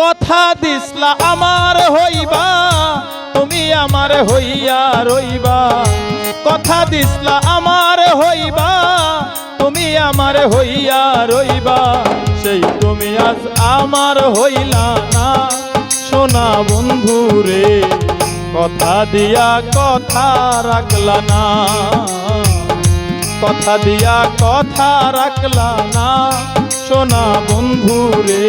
কথা দিসলা আমার হইবা, তুমি আমার হইয়া রইবা। কথা দিসলা আমার হইবা, তুমি আমার হইয়া রইবা। সেই তুমি আজ আমার হইলা না, সোনা বন্ধু রে, কথা দিয়া কথা রাখলা না। কথা দিয়া কথা রাখলা না, সোনা বন্ধু রে।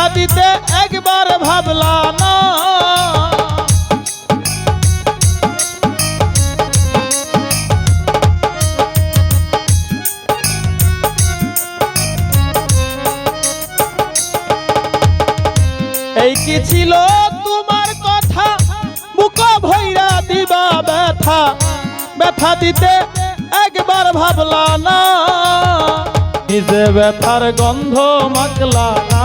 ব্যথা দিতে একবার ভাবলা এই কি ছিল তোমার কথা? বুক ভৈরা দিবা ব্যথা। ব্যথা দিতে একবার ভাবলা না। নিজে ব্যথার গন্ধ মাখলা না।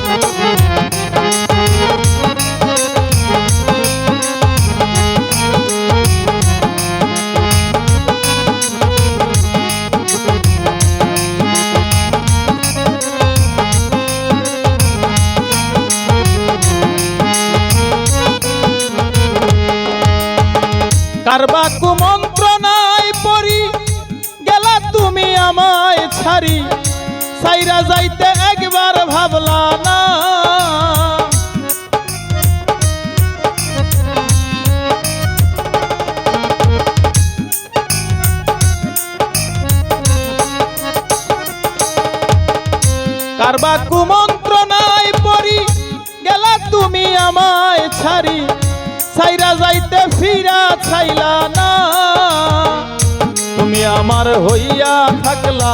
ছাড়ি সাইরা যাইতে একবার ভাবলা না। কারবা কুমন্ত্রণায় পড়ি গেলা তুমি আমায় ছাড়ি। সাইরা যাইতে ফিরা ছাইলা না। তুমি আমার হইয়া থাকলা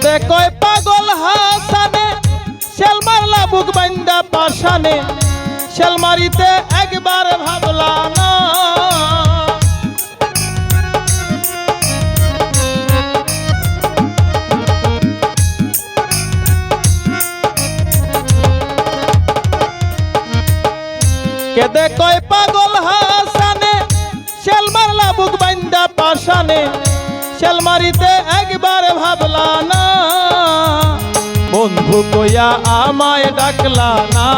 কেদে কয়, পাগল হাসানে, শেল মারলা বুক বান্দা পাশানে, শেল মারিতে একবার ভাবলা না। কেদে কয়, পাগল হাসানে, শেল মারলা বুক বান্দা পাশানে শেল মারিতে একবার ভাবলা না বন্ধু কইয়া আমায় ডাকলা না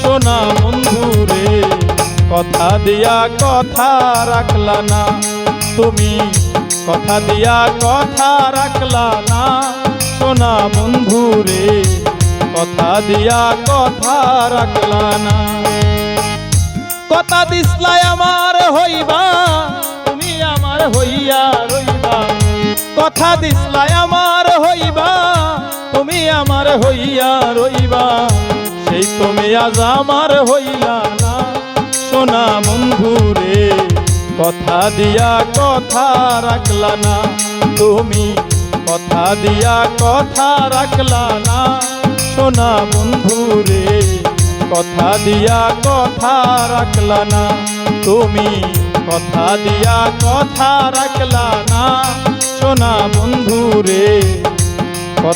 সোনা বন্ধু রে, কথা দিয়া কথা রাখলা না তুমি কথা দিয়া কথা রাখলা না সোনা বন্ধু রে, কথা দিয়া কথা রাখলা না কথা দিসলাই আমার হইবা, তুমি আমার হইয়া রইবা। কথা দিসলাই আমার হইবা, তুমি আমার হইয়া রইবা। সেই তুমি আজ আমার হইলা না। সোনা বন্ধু রে, কথা দিয়া কথা রাখলা না। তুমি কথা দিয়া কথা রাখলা না। সোনা বন্ধু রে, কথা দিয়া কথা রাখলা না। তুমি কথা দিয়া কথা রাখলা